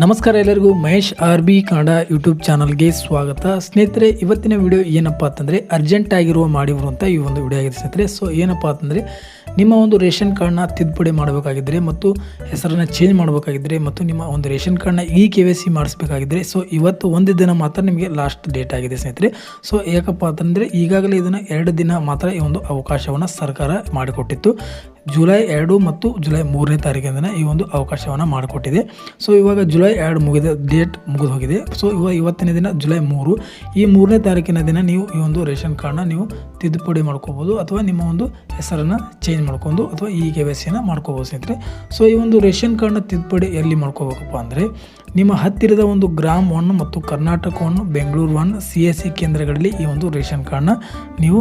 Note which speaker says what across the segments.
Speaker 1: ನಮಸ್ಕಾರ ಎಲ್ಲರಿಗೂ, Mahesh R B Kannada YouTube ಚಾನಲ್ಗೆ ಸ್ವಾಗತ. ಸ್ನೇಹಿತರೆ, ಇವತ್ತಿನ ವಿಡಿಯೋ ಏನಪ್ಪಾ ಅಂತಂದರೆ ಅರ್ಜೆಂಟ್ ಆಗಿರುವ ಮಾಡಿರುವಂಥ ಈ ಒಂದು ವಿಡಿಯೋ ಆಗಿದೆ ಸ್ನೇಹಿತರೆ. ಸೊ ಏನಪ್ಪ ಅಂತಂದರೆ, ನಿಮ್ಮ ಒಂದು ರೇಷನ್ ಕಾರ್ಡ್ನ ತಿದ್ದುಪಡಿ ಮಾಡಬೇಕಾಗಿದ್ದರೆ ಮತ್ತು ಹೆಸರನ್ನು ಚೇಂಜ್ ಮಾಡಬೇಕಾಗಿದ್ದರೆ ಮತ್ತು ನಿಮ್ಮ ಒಂದು ರೇಷನ್ ಕಾರ್ಡ್ನ ಇ ಕೆ ವೈ ಸಿ ಮಾಡಿಸ್ಬೇಕಾಗಿದ್ದರೆ ಸೊ ಇವತ್ತು ಒಂದು ದಿನ ಮಾತ್ರ ನಿಮಗೆ ಲಾಸ್ಟ್ ಡೇಟ್ ಆಗಿದೆ ಸ್ನೇಹಿತರೆ. ಸೊ ಯಾಕಪ್ಪ ಅಂತಂದರೆ, ಈಗಾಗಲೇ ಇದನ್ನು ಎರಡು ದಿನ ಮಾತ್ರ ಈ ಒಂದು ಅವಕಾಶವನ್ನು ಸರ್ಕಾರ ಮಾಡಿಕೊಟ್ಟಿತ್ತು. ಜುಲೈ ಎರಡು ಮತ್ತು ಜುಲೈ ಮೂರನೇ ತಾರೀಕಿನ ಈ ಒಂದು ಅವಕಾಶವನ್ನು ಮಾಡಿಕೊಟ್ಟಿದೆ. ಸೊ ಇವಾಗ ಜುಲೈ ಎರಡು ಮುಗಿದ ಡೇಟ್ ಮುಗಿದು ಹೋಗಿದೆ. ಸೊ ಇವಾಗ ಇವತ್ತಿನ ದಿನ ಜುಲೈ ಮೂರು. ಈ ಮೂರನೇ ತಾರೀಕಿನ ದಿನ ನೀವು ಈ ಒಂದು ರೇಷನ್ ಕಾರ್ಡ್ನ ನೀವು ತಿದ್ದುಪಡಿ ಮಾಡ್ಕೋಬೋದು ಅಥವಾ ನಿಮ್ಮ ಒಂದು ಹೆಸರನ್ನು ಚೇಂಜ್ ಮಾಡ್ಕೊಂಡು ಅಥವಾ ಈ ಕೆ ವೈ ಸಿನ ಮಾಡ್ಕೋಬೋದು ಸ್ನೇಹಿತರೆ. ಸೊ ಈ ಒಂದು ರೇಷನ್ ಕಾರ್ಡ್ನ ತಿದ್ದುಪಡಿ ಎಲ್ಲಿ ಮಾಡ್ಕೋಬೇಕಪ್ಪ ಅಂದರೆ ನಿಮ್ಮ ಹತ್ತಿರದ ಒಂದು ಗ್ರಾಮ ಒನ್ ಮತ್ತು Karnataka one, Bengaluru one, C S C ಕೇಂದ್ರಗಳಲ್ಲಿ ಈ ಒಂದು ರೇಷನ್ ಕಾರ್ಡ್ನ ನೀವು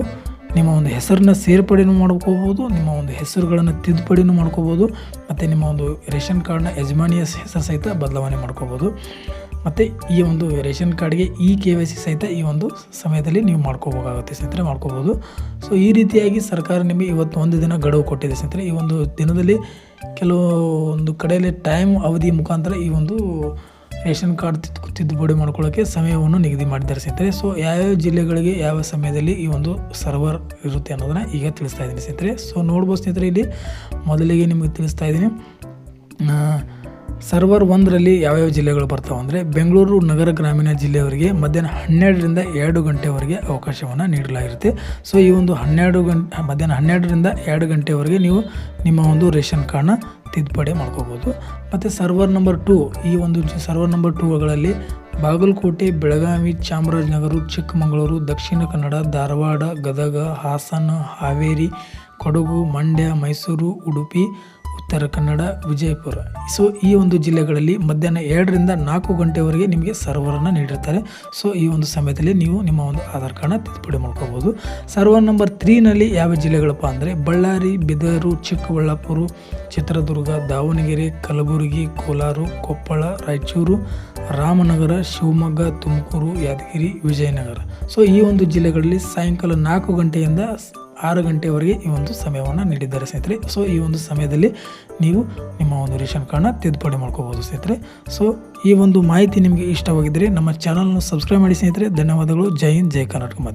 Speaker 1: ನಿಮ್ಮ ಒಂದು ಹೆಸರನ್ನ ಸೇರ್ಪಡೆನೂ ಮಾಡ್ಕೋಬೋದು, ನಿಮ್ಮ ಒಂದು ಹೆಸರುಗಳನ್ನು ತಿದ್ದುಪಡಿನೂ ಮಾಡ್ಕೋಬೋದು, ಮತ್ತು ನಿಮ್ಮ ಒಂದು ರೇಷನ್ ಕಾರ್ಡ್ನ ಯಜಮಾನಿಯ ಹೆಸರು ಸಹಿತ ಬದಲಾವಣೆ ಮಾಡ್ಕೋಬೋದು. ಮತ್ತು ಈ ಒಂದು ರೇಷನ್ ಕಾರ್ಡ್ಗೆ ಇ ಕೆ ವೈ ಸಿ ಸಹಿತ ಈ ಒಂದು ಸಮಯದಲ್ಲಿ ನೀವು ಮಾಡ್ಕೋಬೇಕಾಗುತ್ತೆ ಸ್ನೇಹಿತರೆ, ಮಾಡ್ಕೋಬೋದು. ಸೊ ಈ ರೀತಿಯಾಗಿ ಸರ್ಕಾರ ನಿಮಗೆ ಇವತ್ತು ಒಂದು ದಿನ ಗಡುವು ಕೊಟ್ಟಿದೆ ಸ್ನೇಹಿತರೆ. ಈ ಒಂದು ದಿನದಲ್ಲಿ ಕೆಲವು ಒಂದು ಕಡೆಯಲ್ಲಿ ಟೈಮ್ ಅವಧಿ ಮುಖಾಂತರ ಈ ಒಂದು ರೇಷನ್ ಕಾರ್ಡ್ ತಿದ್ದು ತಿದ್ದುಪಡಿ ಮಾಡ್ಕೊಳ್ಳೋಕ್ಕೆ ಸಮಯವನ್ನು ನಿಗದಿ ಮಾಡಿದ್ದಾರೆ ಸ್ನೇಹಿತರೆ ಸೊ ಯಾವ್ಯಾವ ಜಿಲ್ಲೆಗಳಿಗೆ ಯಾವ ಸಮಯದಲ್ಲಿ ಈ ಒಂದು ಸರ್ವರ್ ಇರುತ್ತೆ ಅನ್ನೋದನ್ನು ಈಗ ತಿಳಿಸ್ತಾ ಇದ್ದೀನಿ ಸ್ನೇಹಿತರೆ. ಸೊ ನೋಡ್ಬೋದು ಸ್ನೇಹಿತರೆ, ಇಲ್ಲಿ ಮೊದಲಿಗೆ ನಿಮಗೆ ತಿಳಿಸ್ತಾ ಇದ್ದೀನಿ. ಸರ್ವರ್ ಒಂದರಲ್ಲಿ ಯಾವ್ಯಾವ ಜಿಲ್ಲೆಗಳು ಬರ್ತಾವೆ ಅಂದರೆ ಬೆಂಗಳೂರು ನಗರ ಗ್ರಾಮೀಣ ಜಿಲ್ಲೆಯವರಿಗೆ ಮಧ್ಯಾಹ್ನ ಹನ್ನೆರಡರಿಂದ ಎರಡು ಗಂಟೆವರೆಗೆ ಅವಕಾಶವನ್ನು ನೀಡಲಾಗಿರುತ್ತೆ. ಸೊ ಈ ಒಂದು ಹನ್ನೆರಡು ಗಂಟೆ ಮಧ್ಯಾಹ್ನ ಹನ್ನೆರಡರಿಂದ ಎರಡು ಗಂಟೆವರೆಗೆ ನೀವು ನಿಮ್ಮ ಒಂದು ರೇಷನ್ ಕಾರ್ಡನ್ನ ತಿದ್ದುಪಡಿ ಮಾಡ್ಕೋಬೋದು. ಮತ್ತು ಸರ್ವರ್ ನಂಬರ್ ಟೂ, ಈ ಒಂದು ಸರ್ವರ್ ನಂಬರ್ ಟೂಗಳಲ್ಲಿ ಬಾಗಲಕೋಟೆ, ಬೆಳಗಾವಿ, ಚಾಮರಾಜನಗರ, ಚಿಕ್ಕಮಗಳೂರು, ದಕ್ಷಿಣ ಕನ್ನಡ, ಧಾರವಾಡ, ಗದಗ, ಹಾಸನ, ಹಾವೇರಿ, ಕೊಡಗು, ಮಂಡ್ಯ, ಮೈಸೂರು, ಉಡುಪಿ ಉತ್ತರ ಕನ್ನಡ, ವಿಜಯಪುರ. ಸೊ ಈ ಒಂದು ಜಿಲ್ಲೆಗಳಲ್ಲಿ ಮಧ್ಯಾಹ್ನ ಎರಡರಿಂದ ನಾಲ್ಕು ಗಂಟೆವರೆಗೆ ನಿಮಗೆ ಸರ್ವರನ್ನು ನೀಡಿರ್ತಾರೆ. ಸೊ ಈ ಒಂದು ಸಮಯದಲ್ಲಿ ನೀವು ನಿಮ್ಮ ಒಂದು ಆಧಾರ್ ಕಾರ್ಡ್ನ ತಿದ್ದುಪಡಿ ಮಾಡ್ಕೋಬೋದು. ಸರ್ವರ್ ನಂಬರ್ ತ್ರೀನಲ್ಲಿ ಯಾವ ಜಿಲ್ಲೆಗಳಪ್ಪ ಅಂದರೆ ಬಳ್ಳಾರಿ, ಬಿದರು, ಚಿಕ್ಕಬಳ್ಳಾಪುರ, ಚಿತ್ರದುರ್ಗ, ದಾವಣಗೆರೆ, ಕಲಬುರಗಿ, ಕೋಲಾರ, ಕೊಪ್ಪಳ, ರಾಯಚೂರು, ರಾಮನಗರ, ಶಿವಮೊಗ್ಗ, ತುಮಕೂರು, ಯಾದಗಿರಿ, ವಿಜಯನಗರ. ಸೊ ಈ ಒಂದು ಜಿಲ್ಲೆಗಳಲ್ಲಿ ಸಾಯಂಕಾಲ ನಾಲ್ಕು ಗಂಟೆಯಿಂದ ಆರು ಗಂಟೆವರೆಗೆ ಈ ಒಂದು ಸಮಯವನ್ನು ನೀಡಿದ್ದಾರೆ ಸ್ನೇಹಿತರೆ. ಸೊ ಈ ಒಂದು ಸಮಯದಲ್ಲಿ ನೀವು ನಿಮ್ಮ ಒಂದು ರೇಷನ್ ಕಾರ್ಡ್ನ ತಿದ್ದುಪಡಿ ಮಾಡ್ಕೋಬೋದು ಸ್ನೇಹಿತರೆ. ಸೊ ಈ ಒಂದು ಮಾಹಿತಿ ನಿಮಗೆ ಇಷ್ಟವಾಗಿದ್ದರೆ ನಮ್ಮ ಚಾನಲ್ನ ಸಬ್ಸ್ಕ್ರೈಬ್ ಮಾಡಿ ಸ್ನೇಹಿತರೆ. ಧನ್ಯವಾದಗಳು. ಜೈ ಹಿಂದ್, ಜೈ ಕರ್ನಾಟಕ